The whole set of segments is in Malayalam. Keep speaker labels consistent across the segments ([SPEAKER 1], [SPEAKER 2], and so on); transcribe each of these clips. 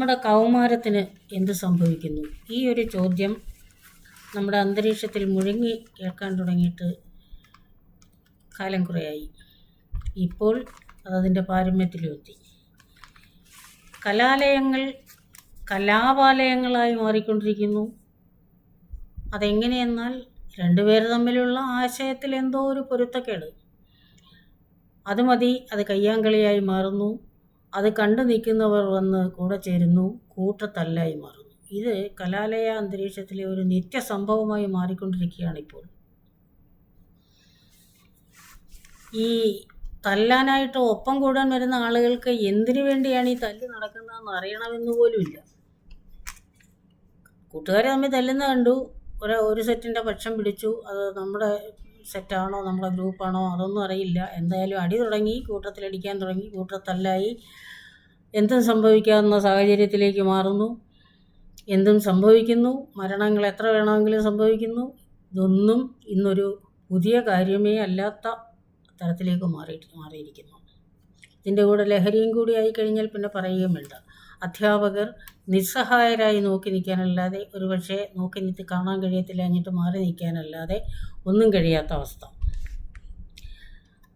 [SPEAKER 1] നമ്മുടെ കൗമാരത്തിന് എന്ത് സംഭവിക്കുന്നു? ഈ ഒരു ചോദ്യം നമ്മുടെ അന്തരീക്ഷത്തിൽ മുഴങ്ങി കേൾക്കാൻ തുടങ്ങിയിട്ട് കാലം കുറയായി. ഇപ്പോൾ അതതിന്റെ പാരമ്യത്തിലെത്തി കലാലയങ്ങൾ കലാപാലയങ്ങളായി മാറിക്കൊണ്ടിരിക്കുന്നു. അതെങ്ങനെയെന്നാൽ രണ്ടുപേർ തമ്മിലുള്ള ആശയത്തിൽ എന്തോ ഒരു പൊരുത്തക്കേട്. അത് മതി അത് കയ്യാങ്കളിയായി മാറുന്നു. അത് കണ്ടു നിൽക്കുന്നവർ വന്ന് കൂടെ ചേരുന്നു കൂട്ടത്തല്ലായി മാറുന്നു. ഇത് കലാലയ അന്തരീക്ഷത്തിലെ ഒരു നിത്യസംഭവമായി മാറിക്കൊണ്ടിരിക്കുകയാണ് ഇപ്പോൾ ഈ തല്ലാനായിട്ട് ഒപ്പം കൂടാൻ വരുന്ന ആളുകൾക്ക് എന്തിനു വേണ്ടിയാണ് ഈ തല്ല് നടക്കുന്നതെന്ന് അറിയണമെന്ന് പോലുമില്ല കൂട്ടുകാരെ തമ്മിൽ തല്ലുന്ന കണ്ടു. ഒരു ഒരു സെറ്റിന്റെ പക്ഷം പിടിച്ചു. അത് നമ്മുടെ സെറ്റാണോ? നമ്മുടെ ഗ്രൂപ്പാണോ? അതൊന്നും അറിയില്ല. എന്തായാലും അടി തുടങ്ങി കൂട്ടത്തിലടിക്കാൻ തുടങ്ങി കൂട്ടത്തല്ലായി. എന്തും സംഭവിക്കാവുന്ന സാഹചര്യത്തിലേക്ക് മാറുന്നു. എന്തും സംഭവിക്കുന്നു. മരണങ്ങൾ എത്ര വേണമെങ്കിലും സംഭവിക്കുന്നു. ഇതൊന്നും ഇന്നൊരു പുതിയ കാര്യമേ അല്ലാത്ത തരത്തിലേക്ക് മാറി മാറിയിരിക്കുന്നു. ഇതിന്റെ കൂടെ ലഹരിയും കൂടി ആയിക്കഴിഞ്ഞാൽ പിന്നെ പറയുകയും വേണ്ട. അധ്യാപകർ നിസ്സഹായരായി നോക്കി നിൽക്കാനല്ലാതെ ഒരുപക്ഷെ നോക്കി നിൽത്തി കാണാൻ കഴിയത്തില്ല എന്നിട്ട് മാറി നിൽക്കാനല്ലാതെ ഒന്നും കഴിയാത്ത അവസ്ഥ.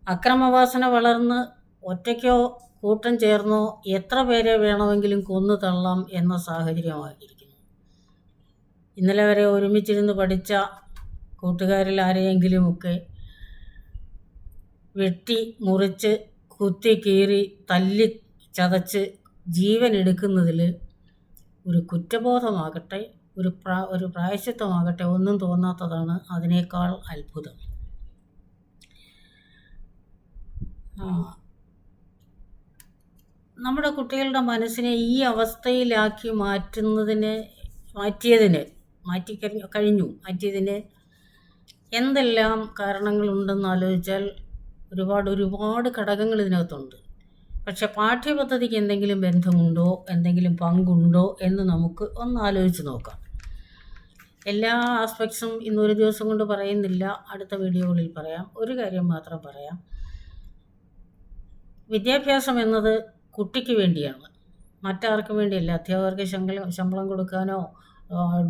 [SPEAKER 1] അക്രമവാസന വളർന്ന് ഒറ്റയ്ക്കോ കൂട്ടം ചേർന്നോ എത്ര പേരെ വേണമെങ്കിലും കൊന്നു തള്ളാം എന്ന സാഹചര്യമായിരിക്കുന്നു ഇന്നലെ വരെ ഒരുമിച്ചിരുന്ന് പഠിച്ച കൂട്ടുകാരിൽ ആരെയെങ്കിലുമൊക്കെ വെട്ടി മുറിച്ച് കുത്തി കീറി തല്ലി ചതച്ച് ജീവൻ എടുക്കുന്നതിൽ ഒരു കുറ്റബോധമാകട്ടെ ഒരു പ്രാ ഒരു പ്രായശ്ചിത്തമാകട്ടെ ഒന്നും തോന്നാത്തതാണ് അതിനേക്കാൾ അത്ഭുതം. നമ്മുടെ കുട്ടികളുടെ മനസ്സിനെ ഈ അവസ്ഥയിലാക്കി മാറ്റുന്നതിന് മാറ്റിയതിന് മാറ്റി കഴിഞ്ഞു. മാറ്റിയതിന് എന്തെല്ലാം കാരണങ്ങളുണ്ടെന്ന് ആലോചിച്ചാൽ ഒരുപാട് ഒരുപാട് ഘടകങ്ങൾ ഇതിനകത്തുണ്ട്. പക്ഷെ പാഠ്യപദ്ധതിക്ക് എന്തെങ്കിലും ബന്ധമുണ്ടോ? എന്തെങ്കിലും പങ്കുണ്ടോ? എന്ന് നമുക്ക് ഒന്ന് ആലോചിച്ച് നോക്കാം. എല്ലാ ആസ്പെക്ട്സും ഇന്നൊരു ദിവസം കൊണ്ട് പറയുന്നില്ല. അടുത്ത വീഡിയോകളിൽ പറയാം. ഒരു കാര്യം മാത്രം പറയാം. വിദ്യാഭ്യാസം എന്നത് കുട്ടിക്ക് വേണ്ടിയാണ്. മറ്റാർക്കും വേണ്ടിയല്ല. അധ്യാപകർക്ക് ശമ്പളം ശമ്പളം കൊടുക്കാനോ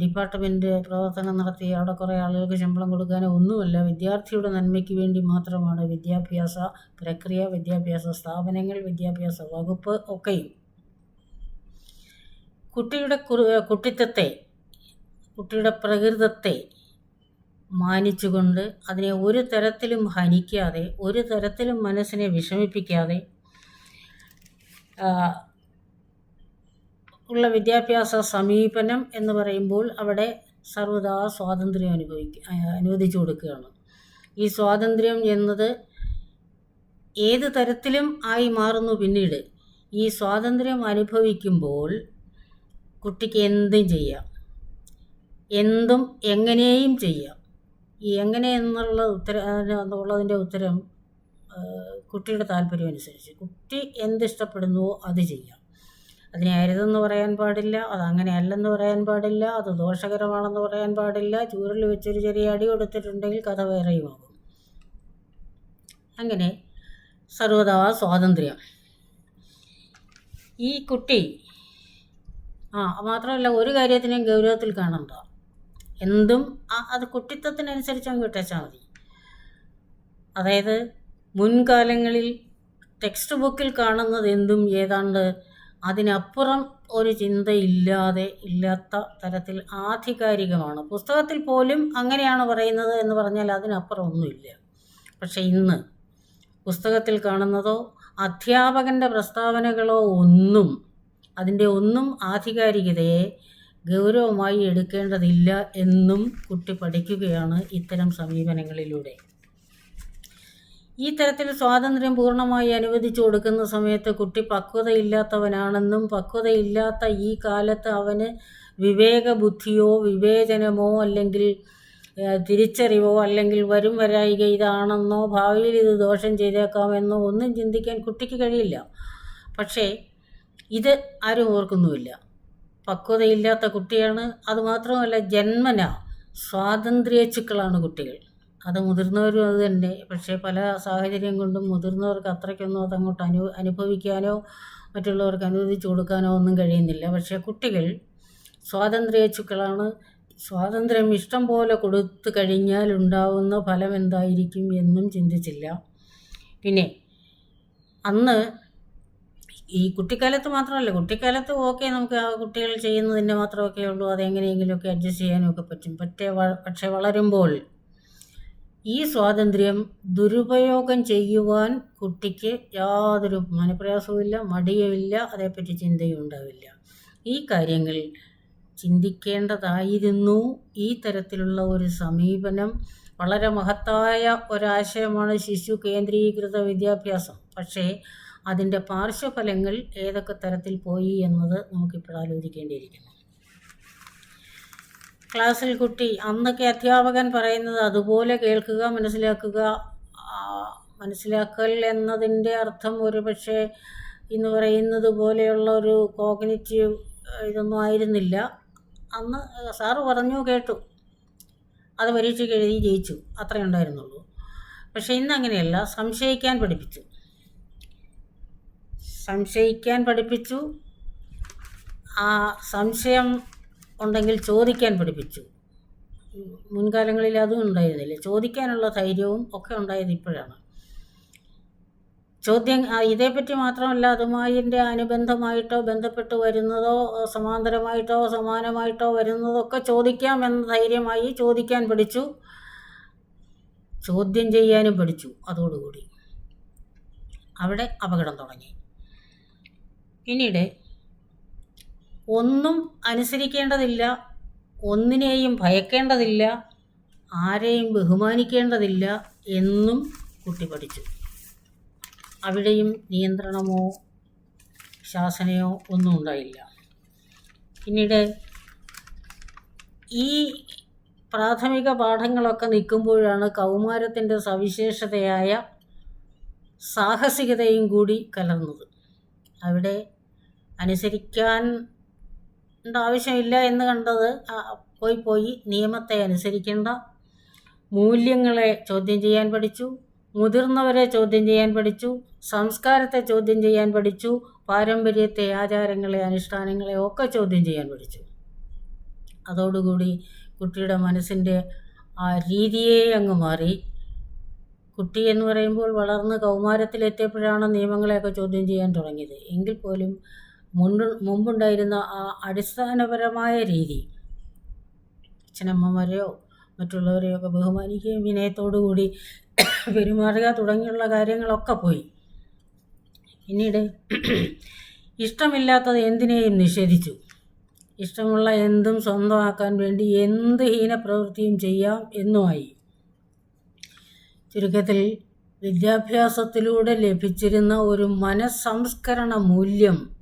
[SPEAKER 1] ഡിപ്പാർട്ട്മെന്റ് പ്രവർത്തനം നടത്തി അവിടെ കുറേ ആളുകൾക്ക് ശമ്പളം കൊടുക്കാനോ ഒന്നുമല്ല. വിദ്യാർത്ഥിയുടെ നന്മയ്ക്ക് വേണ്ടി മാത്രമാണ് വിദ്യാഭ്യാസ പ്രക്രിയ വിദ്യാഭ്യാസ സ്ഥാപനങ്ങൾ വിദ്യാഭ്യാസ വകുപ്പ് ഒക്കെയും. കുട്ടിയുടെ കുട്ടിത്തത്തെ കുട്ടിയുടെ പ്രകൃതത്തെ മാനിച്ചുകൊണ്ട് അതിനെ ഒരു തരത്തിലും ഹനിക്കാതെ ഒരു തരത്തിലും മനസ്സിനെ വിഷമിപ്പിക്കാതെ ഉള്ള വിദ്യാഭ്യാസ സമീപനം എന്ന് പറയുമ്പോൾ അവിടെ സർവതാ സ്വാതന്ത്ര്യം അനുഭവിക്കുക അനുവദിച്ചു കൊടുക്കുകയാണ്. ഈ സ്വാതന്ത്ര്യം എന്നത് ഏത് തരത്തിലും ആയി മാറുന്നു പിന്നീട്. ഈ സ്വാതന്ത്ര്യം അനുഭവിക്കുമ്പോൾ കുട്ടിക്ക് എന്തും ചെയ്യാം. എന്തും എങ്ങനെയും ചെയ്യാം. ഈ എങ്ങനെ എന്നുള്ള ഉത്തര ഉള്ളതിന്റെ ഉത്തരം കുട്ടിയുടെ താല്പര്യം അനുസരിച്ച്. കുട്ടി എന്തിഷ്ടപ്പെടുന്നുവോ അത് ചെയ്യാം. അതിനെ അരുതെന്ന് പറയാൻ പാടില്ല അത് അങ്ങനെ അല്ലെന്ന് പറയാൻ പാടില്ല അത് ദോഷകരമാണെന്ന് പറയാൻ പാടില്ല. ചൂരിൽ വെച്ചൊരു ചെറിയ അടി കൊടുത്തിട്ടുണ്ടെങ്കിൽ കഥ വേറെയുമാകും. അങ്ങനെ സർവതാ സ്വാതന്ത്ര്യം. ഈ കുട്ടി ആ മാത്രമല്ല ഒരു കാര്യത്തിനെയും ഗൗരവത്തിൽ കാണണ്ട. എന്തും അത് കുട്ടിത്വത്തിനനുസരിച്ച് അങ്ങ് വിട്ടേച്ചാൽ മതി. അതായത് മുൻകാലങ്ങളിൽ ടെക്സ്റ്റ് ബുക്കിൽ കാണുന്നത് എന്തും ഏതാണ്ട് അതിനപ്പുറം ഒരു ചിന്തയില്ലാതെ ഇല്ലാത്ത തരത്തിൽ ആധികാരികമാണ്. പുസ്തകത്തിൽ പോലും അങ്ങനെയാണ് പറയുന്നത് എന്ന് പറഞ്ഞാൽ അതിനപ്പുറം ഒന്നുമില്ല. പക്ഷെ ഇന്ന് പുസ്തകത്തിൽ കാണുന്നതോ അധ്യാപകന്റെ പ്രസ്താവനകളോ ഒന്നും അതിന്റെ ഒന്നും ആധികാരികതയെ ഗൗരവമായി എടുക്കേണ്ടതില്ല എന്നും കുട്ടി പഠിക്കുകയാണ് ഇത്തരം സമീപനങ്ങളിലൂടെ. ഈ തരത്തിൽ സ്വാതന്ത്ര്യം പൂർണമായി അനുവദിച്ചു കൊടുക്കുന്ന സമയത്ത് കുട്ടി പക്വതയില്ലാത്തവനാണെന്നും പക്വതയില്ലാത്ത ഈ കാലത്ത് അവന് വിവേക ബുദ്ധിയോ വിവേചനമോ അല്ലെങ്കിൽ തിരിച്ചറിവോ അല്ലെങ്കിൽ വരും വരായിക ഇതാണെന്നോ ഭാവിയിൽ ഇത് ദോഷം ചെയ്തേക്കാമെന്നോ ഒന്നും ചിന്തിക്കാൻ കുട്ടിക്ക് കഴിയില്ല. പക്ഷേ ഇത് ആരും ഓർക്കുന്നുമില്ല. പക്വതയില്ലാത്ത കുട്ടിയാണ്. അതുമാത്രമല്ല ജന്മന. സ്വാതന്ത്ര്യച്ചുക്കളാണ് കുട്ടികൾ. അത് മുതിർന്നവരും അത് തന്നെ. പക്ഷേ പല സാഹചര്യം കൊണ്ടും മുതിർന്നവർക്ക് അത്രയ്ക്കൊന്നും അതങ്ങോട്ട് അനു അനുഭവിക്കാനോ മറ്റുള്ളവർക്ക് അനുവദിച്ചു കൊടുക്കാനോ ഒന്നും കഴിയുന്നില്ല. പക്ഷേ കുട്ടികൾ സ്വാതന്ത്ര്യേച്ഛുക്കളാണ് സ്വാതന്ത്ര്യം ഇഷ്ടം പോലെ കൊടുത്തു കഴിഞ്ഞാൽ ഉണ്ടാവുന്ന ഫലം എന്തായിരിക്കും എന്നും ചിന്തിച്ചില്ല. പിന്നെ അന്ന് ഈ കുട്ടിക്കാലത്ത് മാത്രമല്ല കുട്ടിക്കാലത്ത് ഓക്കെ നമുക്ക് ആ കുട്ടികൾ ചെയ്യുന്നതിന്റെ മാത്രമൊക്കെ ഉള്ളൂ. അതെങ്ങനെയെങ്കിലുമൊക്കെ അഡ്ജസ്റ്റ് ചെയ്യാനൊക്കെ പറ്റും. പറ്റേ പക്ഷേ വളരുമ്പോൾ ഈ സ്വാതന്ത്ര്യം ദുരുപയോഗം ചെയ്യുവാൻ കുട്ടിക്ക് യാതൊരു മനപ്രയാസവുമില്ല മടിയുമില്ല അതേപ്പറ്റി ചിന്തയും ഉണ്ടാവില്ല ഈ കാര്യങ്ങൾ ചിന്തിക്കേണ്ടതായിരുന്നു. ഈ തരത്തിലുള്ള ഒരു സമീപനം വളരെ മഹത്തായ ഒരാശയമാണ് ശിശു കേന്ദ്രീകൃത വിദ്യാഭ്യാസം. പക്ഷേ അതിന്റെ പാർശ്വഫലങ്ങൾ ഏതൊക്കെ തരത്തിൽ പോയി എന്നത് നമുക്കിപ്പോൾ ആലോചിക്കേണ്ടിയിരിക്കുന്നു. ക്ലാസ്സിൽ കുട്ടി അന്നൊക്കെ അധ്യാപകൻ പറയുന്നത് അതുപോലെ കേൾക്കുക മനസ്സിലാക്കുക മനസ്സിലാക്കൽ എന്നതിന്റെ അർത്ഥം ഒരു പക്ഷേ ഇന്ന് പറയുന്നത് പോലെയുള്ള ഒരു കോഗ്നിറ്റീവ് ഇതൊന്നും ആയിരുന്നില്ല. അന്ന് സാറ് പറഞ്ഞു കേട്ടു. അത് പരീക്ഷയ്ക്ക് എഴുതി ജയിച്ചു. അത്രയേ ഉണ്ടായിരുന്നുള്ളൂ. പക്ഷേ ഇന്ന് അങ്ങനെയല്ല. സംശയിക്കാൻ പഠിപ്പിച്ചു. സംശയിക്കാൻ പഠിപ്പിച്ചു. ആ സംശയം ഉണ്ടെങ്കിൽ ചോദിക്കാൻ പഠിപ്പിച്ചു. മുൻകാലങ്ങളിൽ അതും ഉണ്ടായിരുന്നില്ല. ചോദിക്കാനുള്ള ധൈര്യവും ഒക്കെ ഉണ്ടായത് ഇപ്പോഴാണ്. ചോദ്യം ഇതേപ്പറ്റി മാത്രമല്ല അതുമായി എന്റെ അനുബന്ധമായിട്ടോ ബന്ധപ്പെട്ട് വരുന്നതോ സമാന്തരമായിട്ടോ സമാനമായിട്ടോ വരുന്നതൊക്കെ ചോദിക്കാം എന്ന ധൈര്യമായി ചോദിക്കാൻ പഠിച്ചു. ചോദ്യം ചെയ്യാനും പഠിച്ചു. അതോടുകൂടി അവിടെ അപകടം തുടങ്ങി. പിന്നീട് ഒന്നും അനുസരിക്കേണ്ടതില്ല ഒന്നിനെയും ഭയക്കേണ്ടതില്ല ആരെയും ബഹുമാനിക്കേണ്ടതില്ല എന്നും കുട്ടി പഠിച്ചു. അവിടെയും നിയന്ത്രണമോ ശാസനയോ ഒന്നും ഉണ്ടായില്ല. പിന്നീട് ഈ പ്രാഥമിക പാഠങ്ങളൊക്കെ നിൽക്കുമ്പോഴാണ് കൗമാരത്തിന്റെ സവിശേഷതയായ സാഹസികതയും കൂടി കലർന്നത്. അവിടെ അനുസരിക്കാൻ ആവശ്യമില്ല എന്ന് കണ്ടത് പോയി പോയി. നിയമത്തെ അനുസരിക്കേണ്ട. മൂല്യങ്ങളെ ചോദ്യം ചെയ്യാൻ പഠിച്ചു. മുതിർന്നവരെ ചോദ്യം ചെയ്യാൻ പഠിച്ചു. സംസ്കാരത്തെ ചോദ്യം ചെയ്യാൻ പഠിച്ചു. പാരമ്പര്യത്തെ ആചാരങ്ങളെ അനുഷ്ഠാനങ്ങളെ ഒക്കെ ചോദ്യം ചെയ്യാൻ പഠിച്ചു. അതോടുകൂടി കുട്ടിയുടെ മനസ്സിന്റെ ആ രീതിയെ അങ്ങ് മാറി. കുട്ടി എന്ന് പറയുമ്പോൾ വളർന്ന് കൗമാരത്തിലെത്തിയപ്പോഴാണ് നിയമങ്ങളെയൊക്കെ ചോദ്യം ചെയ്യാൻ തുടങ്ങിയത്. എങ്കിൽ പോലും മുണ്ട് മുമ്പുണ്ടായിരുന്ന ആ അടിസ്ഥാനപരമായ രീതി. അച്ഛനമ്മമാരെയോ മറ്റുള്ളവരെയോ ഒക്കെ ബഹുമാനിക്കുകയും വിനയത്തോടുകൂടി പെരുമാറുക തുടങ്ങിയുള്ള കാര്യങ്ങളൊക്കെ പോയി. പിന്നീട് ഇഷ്ടമില്ലാത്തത് എന്തിനേയും നിഷേധിച്ചു. ഇഷ്ടമുള്ള എന്തും സ്വന്തമാക്കാൻ വേണ്ടി എന്ത് ഹീനപ്രവൃത്തിയും ചെയ്യാം എന്നുമായി. ചുരുക്കത്തിൽ വിദ്യാഭ്യാസത്തിലൂടെ ലഭിച്ചിരുന്ന ഒരു മനസ്സംസ്കരണ മൂല്യം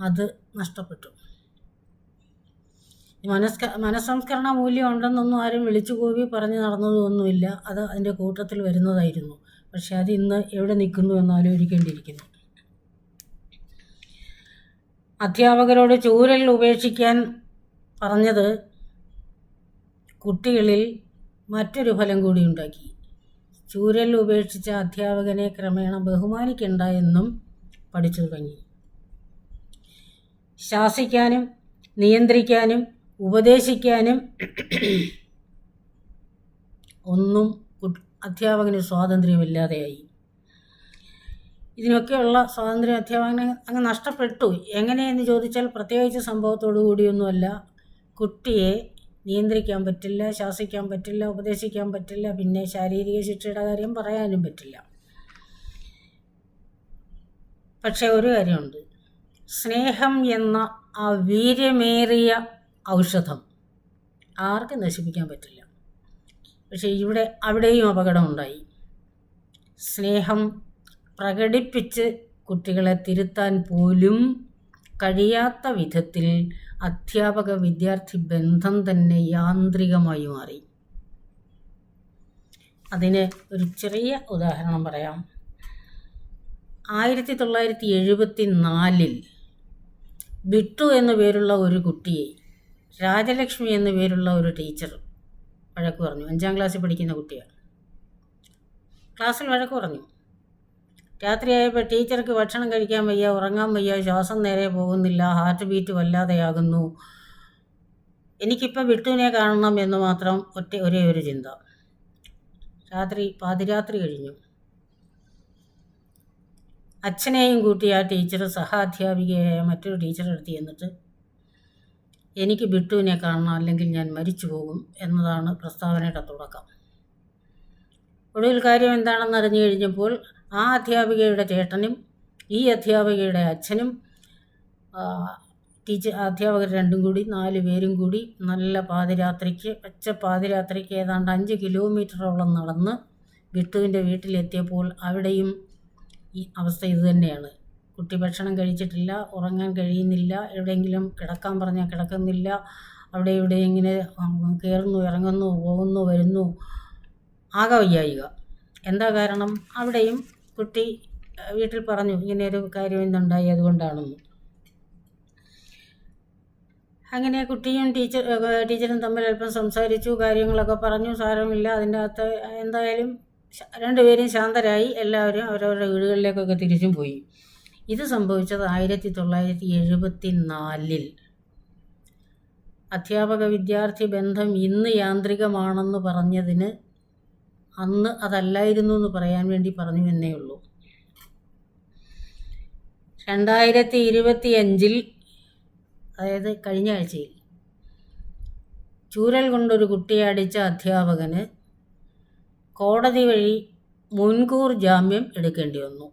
[SPEAKER 1] അത് നഷ്ടപ്പെട്ടു. മനസ്ക മനസ്സംസ്കരണ മൂല്യം ഉണ്ടെന്നൊന്നും ആരും വിളിച്ചു കൂവി പറഞ്ഞു നടന്നതൊന്നുമില്ല. അത് അതിന്റെ കൂട്ടത്തിൽ വരുന്നതായിരുന്നു. പക്ഷെ അത് ഇന്ന് എവിടെ നിൽക്കുന്നു എന്ന് ആലോചിക്കേണ്ടിയിരിക്കുന്നു. അധ്യാപകരോട് ചൂരൽ ഉപേക്ഷിക്കാൻ പറഞ്ഞത് കുട്ടികളിൽ മറ്റൊരു ഫലം കൂടി ഉണ്ടാക്കി. ചൂരൽ ഉപേക്ഷിച്ച അധ്യാപകനെ ക്രമേണ ബഹുമാനിക്കണ്ട എന്നും പഠിച്ചു തുടങ്ങി ശാസിക്കാനും നിയന്ത്രിക്കാനും ഉപദേശിക്കാനും ഒന്നും അധ്യാപകന് സ്വാതന്ത്ര്യമില്ലാതെയായി. ഇതിനൊക്കെയുള്ള സ്വാതന്ത്ര്യം അധ്യാപകന് അങ്ങ് നഷ്ടപ്പെട്ടു. എങ്ങനെയെന്ന് ചോദിച്ചാൽ പ്രത്യേകിച്ച് സംഭവത്തോടു കൂടിയൊന്നുമല്ല. കുട്ടിയെ നിയന്ത്രിക്കാൻ പറ്റില്ല ശാസിക്കാൻ പറ്റില്ല ഉപദേശിക്കാൻ പറ്റില്ല പിന്നെ ശാരീരിക ശിക്ഷയുടെ കാര്യം പറയാനും പറ്റില്ല. പക്ഷേ ഒരു കാര്യമുണ്ട്. സ്നേഹം എന്ന ആ വീര്യമേറിയ ഔഷധം ആർക്കും നശിപ്പിക്കാൻ പറ്റില്ല. പക്ഷേ ഇവിടെ അവിടെയും അപകടമുണ്ടായി. സ്നേഹം പ്രകടിപ്പിച്ച് കുട്ടികളെ തിരുത്താൻ പോലും കഴിയാത്ത വിധത്തിൽ അധ്യാപക വിദ്യാർത്ഥി ബന്ധം തന്നെ യാന്ത്രികമായി മാറി. അതിന് ഒരു ചെറിയ ഉദാഹരണം പറയാം. ആയിരത്തി തൊള്ളായിരത്തി എഴുപത്തി നാലിൽ ബിട്ടു എന്നു പേരുള്ള ഒരു കുട്ടിയെ രാജലക്ഷ്മി എന്നു പേരുള്ള ഒരു ടീച്ചർ വഴക്ക് പറഞ്ഞു. അഞ്ചാം ക്ലാസ്സിൽ പഠിക്കുന്ന കുട്ടിയാണ്. ക്ലാസ്സിൽ വഴക്ക് പറഞ്ഞു. രാത്രിയായപ്പോൾ ടീച്ചർക്ക് ഭക്ഷണം കഴിക്കാൻ വയ്യ ഉറങ്ങാൻ വയ്യ ശ്വാസം നേരെ പോകുന്നില്ല ഹാർട്ട് ബീറ്റ് വല്ലാതെയാകുന്നു. എനിക്കിപ്പോൾ വിട്ടുവിനെ കാണണം എന്ന് മാത്രം ഒറ്റ ഒരേ ഒരു ചിന്ത. രാത്രി പാതിരാത്രി കഴിഞ്ഞു. അച്ഛനെയും കൂട്ടി ആ ടീച്ചർ സഹാധ്യാപികയായ മറ്റൊരു ടീച്ചറെ അടുത്ത് ചെന്നിട്ട് എനിക്ക് ബിട്ടുവിനെ കാണണം അല്ലെങ്കിൽ ഞാൻ മരിച്ചു പോകും എന്നതാണ് പ്രസ്താവനയുടെ തുടക്കം. ഒടുവിൽ കാര്യം എന്താണെന്ന് അറിഞ്ഞു കഴിഞ്ഞപ്പോൾ ആ അധ്യാപികയുടെ ചേട്ടനും ഈ അധ്യാപികയുടെ അച്ഛനും ടീച്ചർ അധ്യാപകർ രണ്ടും കൂടി നാല് പേരും കൂടി നല്ല പാതിരാത്രിക്ക് പച്ച പാതിരാത്രിക്ക് ഏതാണ്ട് അഞ്ച് കിലോമീറ്ററോളം നടന്ന് ബിട്ടുവിന്റെ വീട്ടിലെത്തിയപ്പോൾ അവിടെയും ഈ അവസ്ഥ ഇതുതന്നെയാണ് കുട്ടി ഭക്ഷണം കഴിച്ചിട്ടില്ല ഉറങ്ങാൻ കഴിയുന്നില്ല എവിടെയെങ്കിലും കിടക്കാൻ പറഞ്ഞാൽ കിടക്കുന്നില്ല അവിടെ ഇവിടെ ഇങ്ങനെ കയറുന്നു ഇറങ്ങുന്നു പോകുന്നു വരുന്നു ആകെ വയ്യായിക. എന്താ കാരണം? അവിടെയും കുട്ടി വീട്ടിൽ പറഞ്ഞു ഇങ്ങനെയൊരു കാര്യം ഇന്നുണ്ടായി അതുകൊണ്ടാണെന്ന്. അങ്ങനെ കുട്ടിയും ടീച്ചർ ടീച്ചറും തമ്മിൽ അല്പം സംസാരിച്ചു കാര്യങ്ങളൊക്കെ പറഞ്ഞു. സാരമില്ല അതിന്റെ അകത്ത് എന്തായാലും രണ്ടുപേരും ശാന്തരായി എല്ലാവരും അവരവരുടെ വീടുകളിലേക്കൊക്കെ തിരിച്ചും പോയി. ഇത് സംഭവിച്ചത് ആയിരത്തി തൊള്ളായിരത്തി എഴുപത്തി നാലിൽ അധ്യാപക വിദ്യാർത്ഥി ബന്ധം ഇന്ന് യാന്ത്രികമാണെന്ന് പറഞ്ഞതിന് അന്ന് അതല്ലായിരുന്നു എന്ന് പറയാൻ വേണ്ടി പറഞ്ഞു എന്നേ ഉള്ളൂ. രണ്ടായിരത്തി ഇരുപത്തി അഞ്ചിൽ അതായത് കഴിഞ്ഞ ആഴ്ചയിൽ ചൂരൽ കൊണ്ടൊരു കുട്ടിയെ അടിച്ച അധ്യാപകന് കോടതി വഴി മുൻകൂർ ജാമ്യം എടുക്കേണ്ടി വന്നു.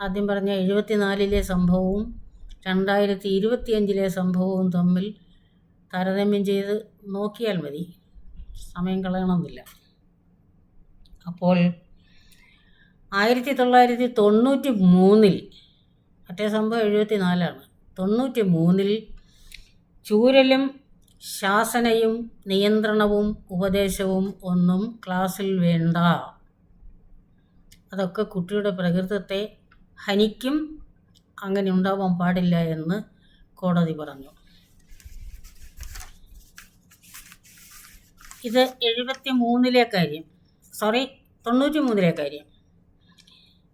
[SPEAKER 1] ആദ്യം പറഞ്ഞ എഴുപത്തിനാലിലെ സംഭവവും രണ്ടായിരത്തി ഇരുപത്തിയഞ്ചിലെ സംഭവവും തമ്മിൽ താരതമ്യം ചെയ്ത് നോക്കിയാൽ മതി. സമയം കളയണമെന്നില്ല. അപ്പോൾ ആയിരത്തി തൊള്ളായിരത്തി തൊണ്ണൂറ്റി മൂന്നിൽ മറ്റേ സംഭവം എഴുപത്തി നാലാണ് തൊണ്ണൂറ്റി മൂന്നിൽ ചൂരലും ശാസനയും നിയന്ത്രണവും ഉപദേശവും ഒന്നും ക്ലാസ്സിൽ വേണ്ട. അതൊക്കെ കുട്ടിയുടെ പ്രകൃതത്തെ ഹനിക്കും അങ്ങനെ ഉണ്ടാവാൻ പാടില്ല എന്ന് കോടതി പറഞ്ഞു. ഇത് എഴുപത്തി മൂന്നിലെ കാര്യം. സോറി തൊണ്ണൂറ്റി മൂന്നിലെ കാര്യം.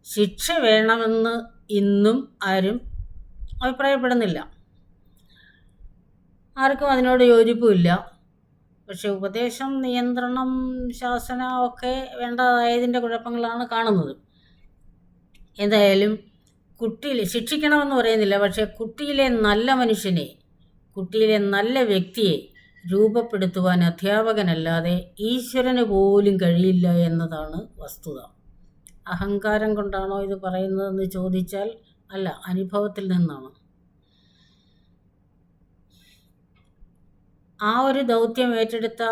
[SPEAKER 1] ശിക്ഷ വേണമെന്ന് ഇന്നും ആരും അഭിപ്രായപ്പെടുന്നില്ല. ആർക്കും അതിനോട് യോജിപ്പുമില്ല. പക്ഷെ ഉപദേശം നിയന്ത്രണം ശാസന ഒക്കെ വേണ്ടതായതിന്റെ കുഴപ്പങ്ങളാണ് കാണുന്നത്. എന്തായാലും കുട്ടിയിൽ ശിക്ഷിക്കണമെന്ന് പറയുന്നില്ല. പക്ഷേ കുട്ടിയിലെ നല്ല മനുഷ്യനെ കുട്ടിയിലെ നല്ല വ്യക്തിയെ രൂപപ്പെടുത്തുവാൻ അധ്യാപകനല്ലാതെ ഈശ്വരന് പോലും കഴിയില്ല എന്നതാണ് വസ്തുത. അഹങ്കാരം കൊണ്ടാണോ ഇത് പറയുന്നതെന്ന് ചോദിച്ചാൽ അല്ല അനുഭവത്തിൽ നിന്നാണ്. ആ ഒരു ദൗത്യം ഏറ്റെടുത്ത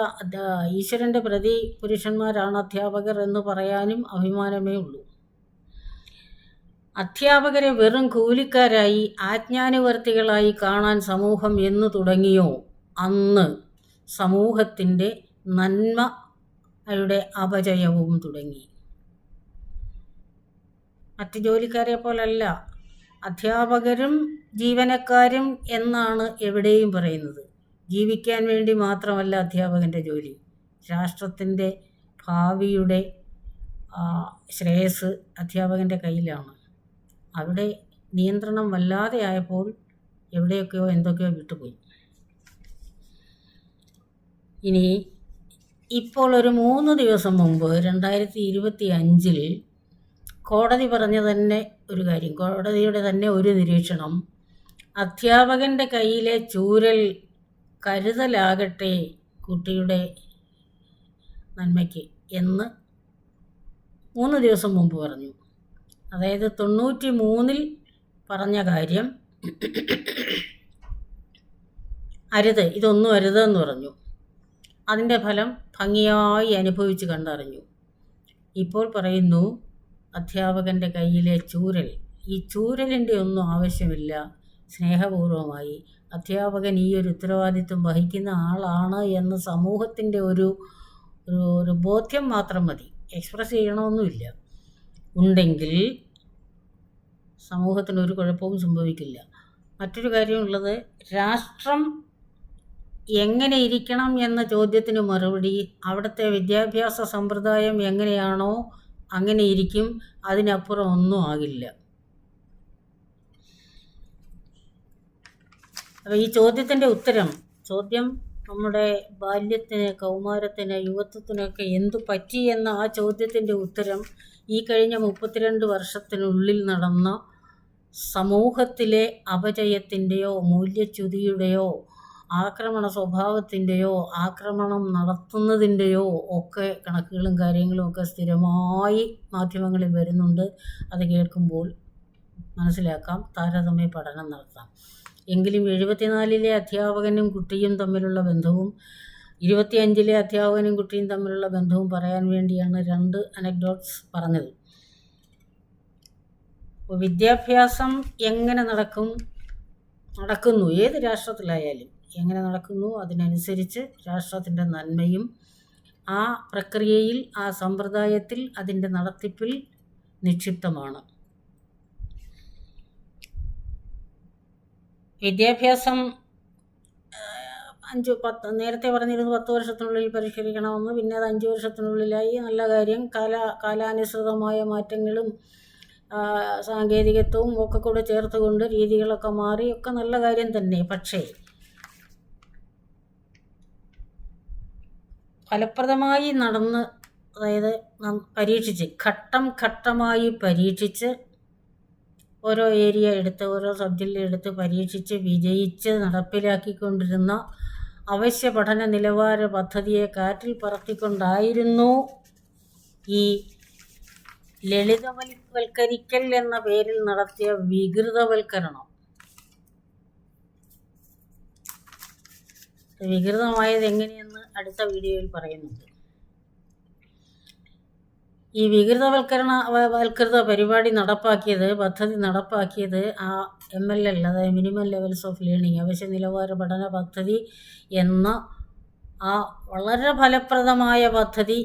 [SPEAKER 1] ഈശ്വരന്റെ പ്രതി പുരുഷന്മാരാണ് അധ്യാപകർ എന്ന് പറയാനും അഭിമാനമേ ഉള്ളൂ. അധ്യാപകരെ വെറും കൂലിക്കാരായി ആജ്ഞാനുവർത്തികളായി കാണാൻ സമൂഹം എന്ന് തുടങ്ങിയോ? അന്ന് സമൂഹത്തിന്റെ നന്മയുടെ അപജയവും തുടങ്ങി. മറ്റ് ജോലിക്കാരെ പോലല്ല അധ്യാപകരും ജീവനക്കാരും എന്നാണ് എവിടെയും പറയുന്നത്. ജീവിക്കാൻ വേണ്ടി മാത്രമല്ല അധ്യാപകന്റെ ജോലി. രാഷ്ട്രത്തിന്റെ ഭാവിയുടെ ശ്രേയസ് അധ്യാപകന്റെ കയ്യിലാണ്. അവിടെ നിയന്ത്രണം വല്ലാതെ ആയപ്പോൾ എവിടെയൊക്കെയോ എന്തൊക്കെയോ വിട്ടുപോയി. ഇനി ഇപ്പോൾ ഒരു മൂന്ന് ദിവസം മുമ്പ് രണ്ടായിരത്തി ഇരുപത്തി അഞ്ചിൽ കോടതി പറഞ്ഞ തന്നെ ഒരു കാര്യം. കോടതിയുടെ തന്നെ ഒരു നിരീക്ഷണം. അധ്യാപകന്റെ കയ്യിലെ ചൂരൽ കരുതലാകട്ടെ കുട്ടിയുടെ നന്മയ്ക്ക് എന്ന് മൂന്ന് ദിവസം മുമ്പ് പറഞ്ഞു. അതായത് തൊണ്ണൂറ്റി മൂന്നിൽ പറഞ്ഞ കാര്യം അരുത് ഇതൊന്നും അരുതെന്ന് പറഞ്ഞു. അതിന്റെ ഫലം ഭംഗിയായി അനുഭവിച്ച് കണ്ടറിഞ്ഞു. ഇപ്പോൾ പറയുന്നു അധ്യാപകന്റെ കയ്യിലെ ചൂരൽ. ഈ ചൂരലിന്റെ ഒന്നും ആവശ്യമില്ല. സ്നേഹപൂർവമായി അധ്യാപകൻ ഈ ഒരു ഉത്തരവാദിത്വം വഹിക്കുന്ന ആളാണ് എന്ന് സമൂഹത്തിന്റെ ഒരു ഒരു ബോധ്യം മാത്രം മതി. എക്സ്പ്രസ് ചെയ്യണമെന്നുമില്ല. ഉണ്ടെങ്കിൽ സമൂഹത്തിന് ഒരു കുഴപ്പവും സംഭവിക്കില്ല. മറ്റൊരു കാര്യമുള്ളത് രാഷ്ട്രം എങ്ങനെ ഇരിക്കണം എന്ന ചോദ്യത്തിന് മറുപടി അവിടുത്തെ വിദ്യാഭ്യാസ സമ്പ്രദായം എങ്ങനെയാണോ അങ്ങനെ ഇരിക്കും. അതിനപ്പുറം ഒന്നും ആകില്ല. അപ്പോൾ ഈ ചോദ്യത്തിന്റെ ഉത്തരം ചോദ്യം നമ്മുടെ ബാല്യത്തിന് കൗമാരത്തിന് യുവത്വത്തിനൊക്കെ എന്തു പറ്റി എന്ന ആ ചോദ്യത്തിന്റെ ഉത്തരം ഈ കഴിഞ്ഞ മുപ്പത്തിരണ്ട് വർഷത്തിനുള്ളിൽ നടന്ന സമൂഹത്തിലെ അപജയത്തിന്റെയോ മൂല്യച്യുതിയുടെയോ ആക്രമണ സ്വഭാവത്തിന്റെയോ ആക്രമണം നടത്തുന്നതിന്റെയോ ഒക്കെ കണക്കുകളും കാര്യങ്ങളും ഒക്കെ സ്ഥിരമായി മാധ്യമങ്ങളിൽ വരുന്നുണ്ട്. അത് കേൾക്കുമ്പോൾ മനസ്സിലാക്കാം. താരതമ്യ പഠനം നടത്താം. എങ്കിലും എഴുപത്തിനാലിലെ അധ്യാപകനും കുട്ടിയും തമ്മിലുള്ള ബന്ധവും ഇരുപത്തിയഞ്ചിലെ അധ്യാപകനും കുട്ടിയും തമ്മിലുള്ള ബന്ധവും പറയാൻ വേണ്ടിയാണ് രണ്ട് അനക്ഡോട്ട്സ് പറഞ്ഞത്. വിദ്യാഭ്യാസം എങ്ങനെ നടക്കും? നടക്കുന്നു. ഏത് രാഷ്ട്രത്തിലായാലും എങ്ങനെ നടക്കുന്നു? അതിനനുസരിച്ച് രാഷ്ട്രത്തിന്റെ നന്മയും ആ പ്രക്രിയയിൽ ആ സമ്പ്രദായത്തിൽ അതിന്റെ നടത്തിപ്പിൽ നിക്ഷിപ്തമാണ്. വിദ്യാഭ്യാസം അഞ്ച് പത്ത് നേരത്തെ പറഞ്ഞിരുന്നു പത്ത് വർഷത്തിനുള്ളിൽ പരിഷ്കരിക്കണമെന്ന്. പിന്നെ അത് അഞ്ച് വർഷത്തിനുള്ളിലായി നല്ല കാര്യം. കാല കാലാനുസൃതമായ മാറ്റങ്ങളും സാങ്കേതികത്വവും ഒക്കെ കൂടെ ചേർത്തുകൊണ്ട് രീതികളൊക്കെ മാറി ഒക്കെ നല്ല കാര്യം തന്നെ. പക്ഷേ ഫലപ്രദമായി നടന്ന് അതായത് പരീക്ഷിച്ച് ഘട്ടം ഘട്ടമായി പരീക്ഷിച്ച് ഓരോ ഏരിയ എടുത്ത് ഓരോ സബ്ജക്റ്റിൽ എടുത്ത് പരീക്ഷിച്ച് വിജയിച്ച് നടപ്പിലാക്കിക്കൊണ്ടിരുന്ന അവശ്യ പഠന നിലവാര പദ്ധതിയെ കാറ്റിൽ പറത്തിക്കൊണ്ടായിരുന്നു ഈ ലളിതവൽക്കരിക്കൽ എന്ന പേരിൽ നടത്തിയ വികൃതവൽക്കരണം. വികൃതമായത് എങ്ങനെയെന്ന് അടുത്ത വീഡിയോയിൽ പറയുന്നുണ്ട്. ഈ വികൃതവൽക്കരണ വൽകൃത പരിപാടി നടപ്പാക്കിയത് പദ്ധതി നടപ്പാക്കിയത് ആ എം എൽ എൽ അതായത് മിനിമം ലെവൽസ് ഓഫ് ലേണിംഗ് അവശ്യ നിലവാര പഠന പദ്ധതി എന്ന ആ വളരെ ഫലപ്രദമായ പദ്ധതി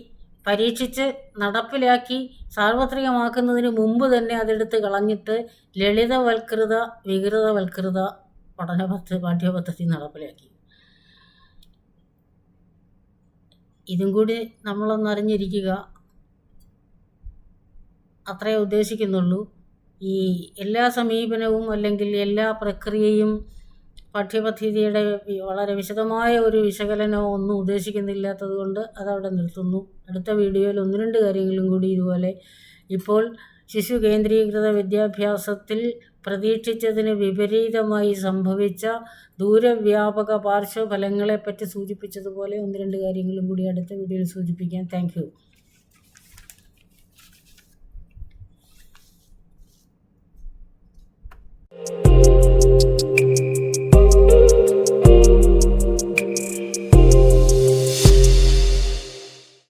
[SPEAKER 1] പരീക്ഷിച്ച് നടപ്പിലാക്കി സാർവത്രികമാക്കുന്നതിന് മുമ്പ് തന്നെ അതെടുത്ത് കളഞ്ഞിട്ട് ലളിതവൽകൃത വികൃതവൽകൃത പഠന പദ്ധതി പാഠ്യപദ്ധതി നടപ്പിലാക്കി. ഇതും കൂടി നമ്മളൊന്ന് അറിഞ്ഞിരിക്കുക. അത്രേ ഉദ്ദേശിക്കുന്നുള്ളൂ. ഈ എല്ലാ സമീപനവും അല്ലെങ്കിൽ എല്ലാ പ്രക്രിയയും പാഠ്യപദ്ധതിയുടെ വളരെ വിശദമായ ഒരു വിശകലനമോ ഒന്നും ഉദ്ദേശിക്കുന്നില്ലാത്തത് കൊണ്ട് അതവിടെ നിർത്തുന്നു. അടുത്ത വീഡിയോയിൽ ഒന്ന് രണ്ട് കാര്യങ്ങളും കൂടി ഇതുപോലെ. ഇപ്പോൾ ശിശു കേന്ദ്രീകൃത വിദ്യാഭ്യാസത്തിൽ പ്രതീക്ഷിച്ചതിന് വിപരീതമായി സംഭവിച്ച ദൂരവ്യാപക പാർശ്വഫലങ്ങളെപ്പറ്റി സൂചിപ്പിച്ചതുപോലെ ഒന്ന് രണ്ട് കാര്യങ്ങളും കൂടി അടുത്ത വീഡിയോയിൽ സൂചിപ്പിക്കാം. Thank Thank you.